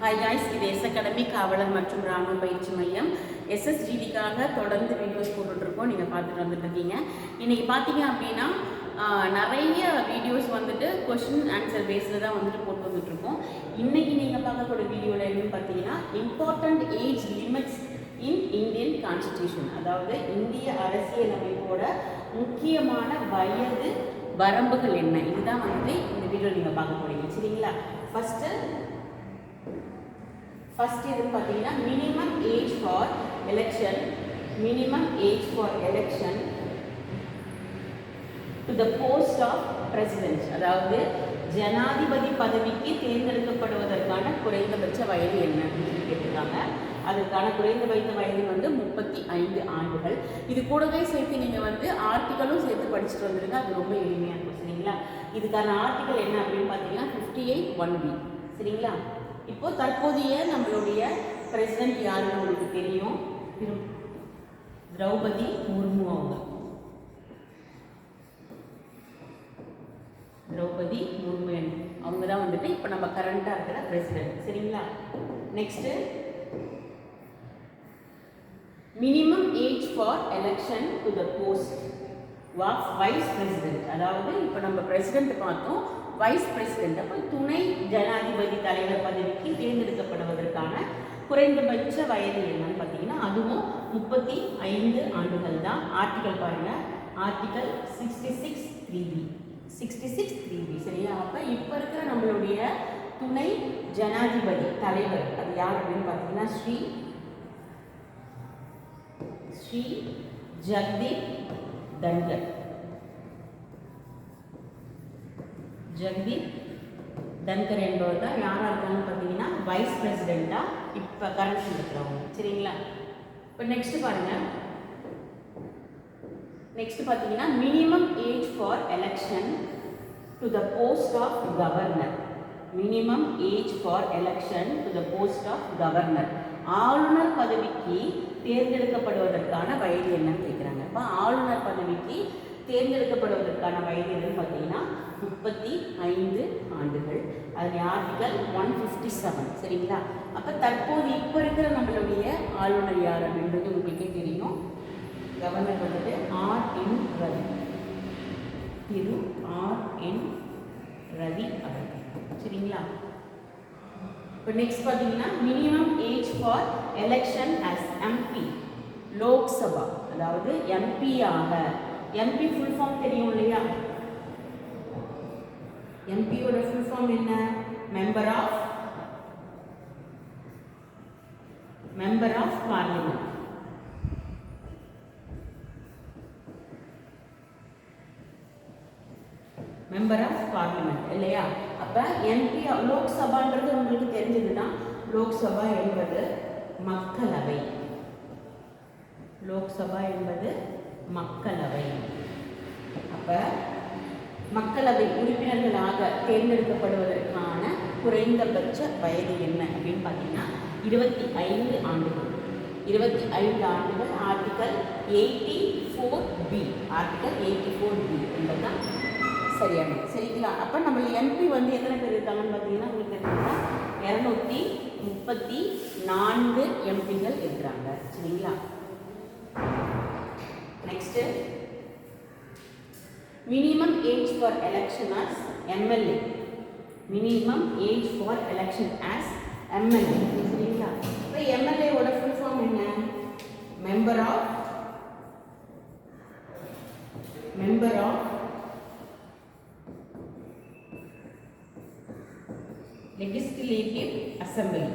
Hi guys இது S academy காவலர் மற்றும் ராணுவ பயிற்சி மையம் எஸ்எஸ்ஜிடிக்காக தொடர்ந்து வீடியோஸ் போட்டுட்ருக்கோம். நீங்கள் பார்த்துட்டு வந்துட்டுருக்கீங்க இன்றைக்கி பார்த்தீங்க அப்படின்னா நிறைய வீடியோஸ் வந்துட்டு கொஷின் ஆன்சர் பேஸில் தான் வந்துட்டு போட்டு வந்துட்ருக்கோம். இன்றைக்கி நீங்கள் பார்க்கக்கூடிய வீடியோவில் என்னன்னு பார்த்தீங்கன்னா important age limits in Indian constitution அதாவது இந்திய அரசியலமைப்போட முக்கியமான வயது வரம்புகள் என்ன? இதுதான் வந்துட்டு இந்த வீடியோவில் நீங்கள் பார்க்க போகிறீங்க சரிங்களா? ஃபஸ்ட்டு ஃபஸ்ட் இது பார்த்தீங்கன்னா minimum age for election minimum age for election to the post of president அதாவது ஜனாதிபதி பதவிக்கு தேர்ந்தெடுக்கப்படுவதற்கான குறைந்தபட்ச வயது என்ன அப்படின்னு கேட்டிருக்காங்க. அதற்கான குறைந்தபட்ச வயது வந்து முப்பத்தி ஐந்து ஆண்டுகள். இது கூடவே சேர்த்து நீங்கள் வந்து ஆர்டிக்கலும் சேர்த்து படிச்சுட்டு வந்துருங்க. அது ரொம்ப எளிமையாக இருக்கும். சரிங்களா? இதுக்கான ஆர்டிக்கல் என்ன அப்படின்னு பார்த்தீங்கன்னா ஃபிஃப்டி எயிட் ஒன் பி சரிங்களா? இப்போ தற்போதைய நம்மளுடைய பிரசிடென்ட் யாருன்னு உங்களுக்கு தெரியும்? திரௌபதி முர்மு அவங்க. திரௌபதி முர்மு அவங்க தான் வந்துட்டு இப்போ நம்ம கரண்ட்டாக இருக்கிற பிரசிடென்ட் சரிங்களா? Next minimum age for election to the post of vice president அதாவது இப்போ நம்ம பிரசிடென்ட் பார்த்தோம். வைஸ் பிரசிடென்ட் அப்போ துணை ஜனாதிபதி தலைவர் பதவிக்கு தேர்ந்தெடுக்கப்படுவதற்கான குறைந்தபட்ச வயது என்னன்னு பார்த்தீங்கன்னா அதுவும் முப்பத்தி ஐந்து ஆண்டுகள் தான். ஆர்டிகல் பாருங்க. Article sixty six three B sixty six three B சரியா? அப்போ இப்போ இருக்கிற நம்மளுடைய துணை ஜனாதிபதி தலைவர் அது யார் அப்படின்னு பார்த்தீங்கன்னா ஸ்ரீ ஸ்ரீ ஜக்தீப் தன்கர். ஜக்தீப் தன்கர் என்பவர் தான் யாராக இருக்காங்கன்னு பார்த்தீங்கன்னா வைஸ் பிரசிடெண்ட்டாக இப்போ கரண்ட் இருக்கிறவங்க சரிங்களா? இப்போ நெக்ஸ்ட் பாருங்கள் நெக்ஸ்ட் பார்த்தீங்கன்னா minimum age for election to the post of governor minimum age for election to the post of governor ஆளுநர் பதவிக்கு தேர்ந்தெடுக்கப்படுவதற்கான வயது என்னன்னு கேட்குறாங்க இப்போ ஆளுநர் பதவிக்கு தேர்ந்தெடுக்கப்படுவதற்கான வயது என்னன்னு பார்த்தீங்கன்னா முப்பத்தி ஐந்து ஆண்டுகள். அதில் ஆர்டிகல் ஒன் ஃபிஃப்டி செவன் சரிங்களா? அப்போ தற்போது இப்போ இருக்கிற நம்மளுடைய ஆளுநர் யார் அப்படின்றது உங்களுக்கே தெரியும். கவர்னர் வந்துட்டு ஆர் என் ரவி. திரு ஆர் என் ரவி அவர்கள். சரிங்களா? இப்போ நெக்ஸ்ட் பார்த்தீங்கன்னா minimum age for election as MP Lok Sabha அதாவது எம்பியாக எம்பி ஃபுல் ஃபார்ம் தெரியும் இல்லையா எம்பியோட ஃபுல் ஃபார்ம் என்ன? Member of member of parliament member of parliament இல்லையா? அப்போ எம்பி லோக்சபான்றது உங்களுக்கு தெரிஞ்சதுன்னா லோக்சபா என்பது மக்களவை. லோக்சபா என்பது மக்களவை. அப்போ மக்களவை உறுப்பினர்களாக தேர்ந்தெடுக்கப்படுவதற்கான குறைந்தபட்ச வயது என்ன அப்படின்னு பார்த்தீங்கன்னா இருபத்தி ஐந்து ஆண்டுகள். இருபத்தி ஐந்து ஆண்டுகள் article eighty four B article eighty four B என்பதுதான் சரியானது சரிங்களா? அப்போ நம்ம எம்பி வந்து எத்தனை பேர் இருக்காங்கன்னு பார்த்தீங்கன்னா உங்களுக்கு இரநூத்தி முப்பத்தி நான்கு எம்பிகள் இருக்கிறாங்க. சரிங்களா? Next minimum age for election as MLA minimum age for election as MLA சரிங்களா இப்போ எம்எல்ஏவோட ஃபுல் ஃபார்ம் என்ன? Member of member of legislative assembly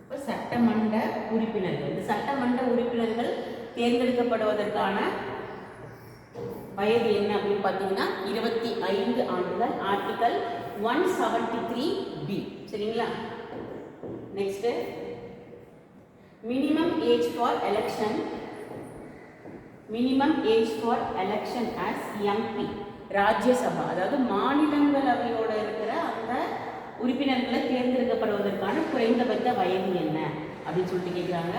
இப்போ சட்டமன்ற உறுப்பினர்கள். இந்த சட்டமன்ற உறுப்பினர்கள் தேர்ந்தெடுக்கப்படுவதற்கான வயது என்ன அப்படின்னு பார்த்தீங்கன்னா இருபத்தி ஐந்து ஆண்டுகள் article one seventy three B சரிங்களா next minimum age for election minimum age for election as MP Rajya Sabha அதாவது மாநிலங்களவையோட இருக்கிற அந்த உறுப்பினர்களை தேர்ந்தெடுக்கப்படுவதற்கான குறைந்தபட்ச வயது என்ன? அப்படின்னு சொல்லிட்டு கேட்குறாங்க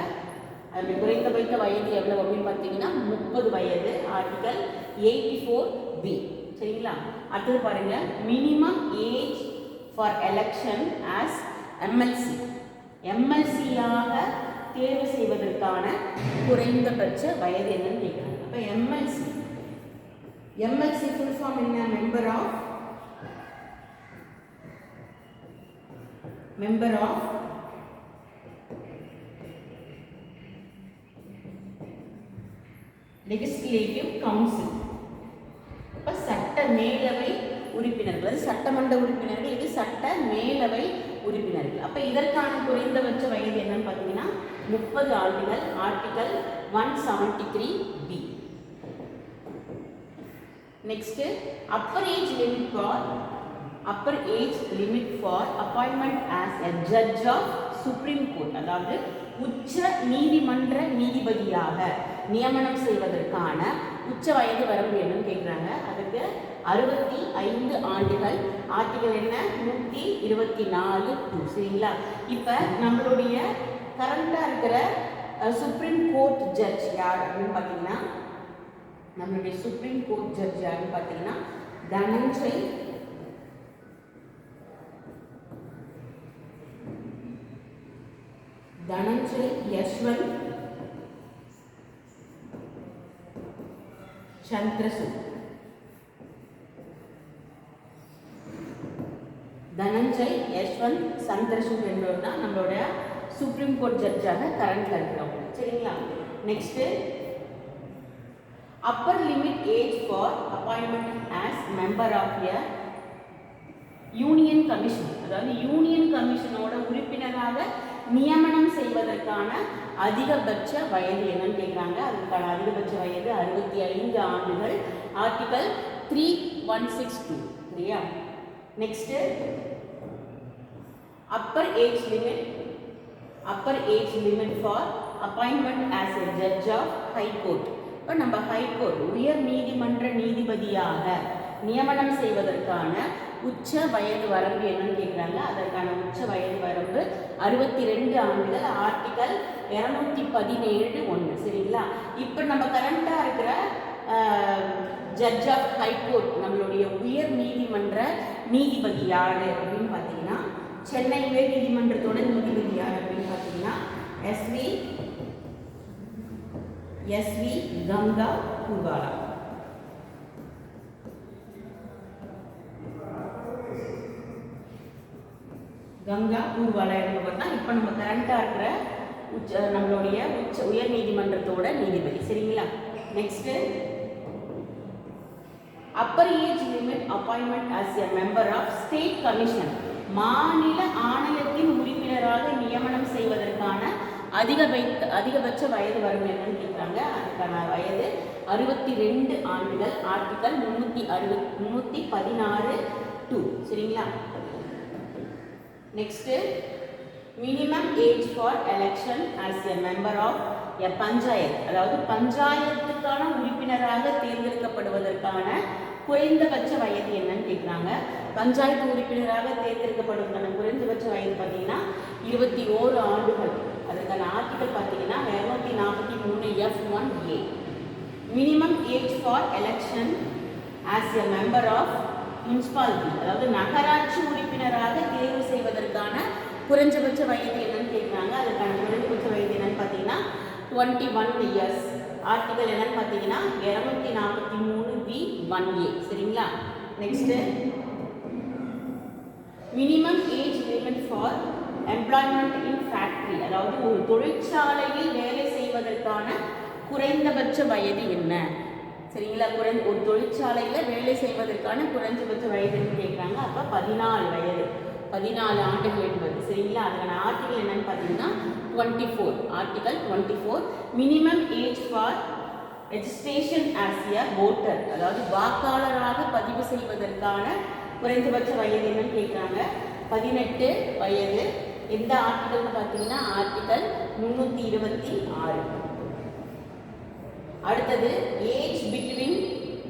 அதில் குறைந்தபட்ச வயது எவ்வளவு அப்படின்னு பார்த்தீங்கன்னா முப்பது வயது ஆர்டிகல் எயிட்டி ஃபோர் பி சரிங்களா? அடுத்தது பாருங்க. Minimum age for election as MLC எம்எல்சியாக தேர்வு செய்வதற்கான குறைந்தபட்ச வயது என்னன்னு கேட்குறாங்க. அப்போ எம்எல்சி எம்எல்சி ஃபுல் ஃபார்ம் என்ன? Member of member of legislative council இப்போ சட்ட மேலவை உறுப்பினர்கள் அது சட்டமன்ற உறுப்பினர்கள் இது சட்ட மேலவை உறுப்பினர்கள். அப்போ இதற்கான குறைந்தபட்ச வயது என்னன்னு பார்த்தீங்கன்னா முப்பது ஆண்டுகள் article one seventy three B next upper age limit for upper age limit for appointment as a judge of supreme court அதாவது உச்ச நீதிமன்ற நீதிபதியாக. நியமனம் செய்வதற்கான உச்ச வயது வரம்பு என்னன்னு கேட்குறாங்க அதுக்கு அறுபத்தி ஐந்து ஆண்டுகள். ஆர்டிகல் என்ன? நூற்றி இருபத்தி நாலு டூ சரிங்களா? இப்போ நம்மளுடைய கரண்டாக இருக்கிற சுப்ரீம் கோர்ட் ஜட்ஜ் யார் அப்படின்னு பார்த்தீங்கன்னா நம்மளுடைய சுப்ரீம் கோர்ட் ஜட்ஜ் யாருன்னு பார்த்தீங்கன்னா தனஞ்சய் தனஞ்சய் யஷ்வந்த் சந்திரசூட் தனஞ்சய் யஷ்வந்த் சந்திரசூட் என்பவர் தான் நம்மளோட சுப்ரீம் கோர்ட் ஜட்ஜாக கரண்டில் இருக்கிறவங்க. சரிங்களா? Next upper limit age for appointment as member of a union commission அதாவது யூனியன் கமிஷனோட உறுப்பினராக நியமனம் செய்வதற்கான அதிகபட்ச வயது என்னன்னு கேட்குறாங்க அதுக்கான அதிகபட்ச வயது அறுபத்தி ஐந்து ஆண்டுகள். Article three one six two சரியா? Next upper age limit upper age limit for appointment as a judge of high court இப்போ நம்ம ஹைகோர்ட் உயர் நீதிமன்ற நீதிபதியாக நியமனம் செய்வதற்கான உச்ச வயது வரம்பு என்னன்னு கேட்குறாங்க அதற்கான உச்ச வயது வரம்பு அறுபத்தி ரெண்டு ஆண்டுகள் ஆர்டிகல் இரநூத்தி பதினேழு ஒன்று சரிங்களா? இப்போ நம்ம கரண்ட்டாக இருக்கிற ஜட்ஜ் ஆஃப் ஹைகோர்ட் நம்மளுடைய உயர் நீதி நீதிமன்ற நீதிபதி யார் அப்படின்னு பார்த்தீங்கன்னா சென்னை உயர் நீதிமன்றத்தோட நீதிபதி யார் அப்படின்னு பார்த்தீங்கன்னா S V S V Gangapurwala Gangapurwala என்பவர் தான் இப்போ நம்ம கரண்ட்டாக இருக்கிற உச்ச நம்மளுடைய உச்ச உயர் நீதிமன்றத்தோட நீதிபதி. சரிங்களா? Next upper age limit appointment as a member of state commission மாநில ஆணையத்தின் உறுப்பினராக நியமனம் செய்வதற்கான அதிகபட்ச அதிகபட்ச வயது வரும் என்னன்னு கேட்குறாங்க. அதுக்கான வயது அறுபத்தி ரெண்டு ஆண்டுகள் ஆர்டிக்கல் முந்நூற்றி அறுபத் முந்நூற்றி பதினாறு டூ சரிங்களா? Next minimum age for election as a member of a panchayat அதாவது பஞ்சாயத்துக்கான உறுப்பினராக தேர்ந்தெடுக்கப்படுவதற்கான குறைந்தபட்ச வயது என்னன்னு கேட்குறாங்க பஞ்சாயத்து உறுப்பினராக தேர்ந்தெடுக்கப்படுவதற்கான குறைந்தபட்ச வயது பார்த்தீங்கன்னா இருபத்தி ஓரு ஆண்டுகள். அதற்கான ஆர்டிகல் பார்த்தீங்கன்னா இரநூத்தி நாற்பத்தி மூணு F one A minimum age for election as a member of municipality அதாவது நகராட்சி உறுப்பினராக தேர்வு செய்வதற்கான குறைஞ்சபட்ச வயது என்னன்னு கேட்குறாங்க அதுக்கான குறைந்தபட்ச வயது என்னன்னு பார்த்தீங்கன்னா டுவெண்ட்டி ஒன் இயர்ஸ் ஆர்டிகல் என்னன்னு பார்த்தீங்கன்னா இரநூத்தி நாற்பத்தி மூணு வி ஒன் ஏ. சரிங்களா? Next minimum age limit for employment in factory அதாவது ஒரு தொழிற்சாலையில் வேலை செய்வதற்கான குறைந்தபட்ச வயது என்ன? சரிங்களா? குறைந்த ஒரு தொழிற்சாலையில் வேலை செய்வதற்கான குறைஞ்சபட்ச வயதுன்னு கேட்குறாங்க அப்போ பதினாலு வயது. பதினாலு ஆண்டுகள் என்பது. சரிங்களா? அதுக்கான ஆர்டிகல் என்னன்னு பார்த்தீங்கன்னா twenty four article twenty four minimum age for registration as a voter. அதாவது வாக்காளராக பதிவு செய்வதற்கான குறைந்தபட்ச வயது என்னன்னு கேட்குறாங்க பதினெட்டு வயது. எந்த ஆர்டிகல்னு பார்த்தீங்கன்னா ஆர்டிகல் முந்நூற்றி இருபத்தி ஆறு. அடுத்தது age between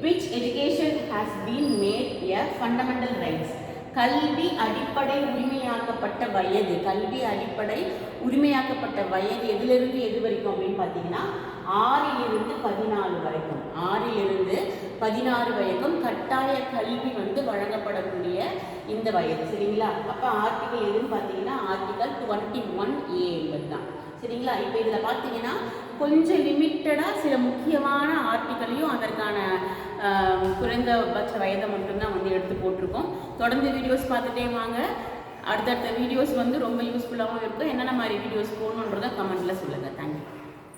which education has been made a fundamental rights கல்வி அடிப்படை உரிமையாக்கப்பட்ட வயது கல்வி அடிப்படை உரிமையாக்கப்பட்ட வயது எதிலிருந்து எது வரைக்கும் அப்படின்னு பார்த்தீங்கன்னா ஆறிலிருந்து பதினாலு வரைக்கும். ஆறிலிருந்து பதினாறு வரைக்கும் கட்டாய கல்வி வந்து வழங்கப்படக்கூடிய இந்த வயது. சரிங்களா? அப்போ ஆர்டிகல் எதுன்னு பார்த்தீங்கன்னா ஆர்டிகல் டுவெண்ட்டி ஒன் ஏ என்பது தான் சரிங்களா? இப்போ இதில் பார்த்தீங்கன்னா கொஞ்சம் லிமிட்டடாக சில முக்கியமான ஆர்டிகளையும் அதற்கான குறைந்தபட்ச வயதை மட்டும்தான் வந்து எடுத்து போட்டிருக்கோம். தொடர்ந்து வீடியோஸ் பார்த்துட்டே வாங்க. அடுத்தடுத்த வீடியோஸ் வந்து ரொம்ப யூஸ்ஃபுல்லாகவும் இருக்கும். என்னென்ன மாதிரி வீடியோஸ் போகணுன்றதை கமெண்ட்டில் சொல்லுங்கள் தேங்க்யூ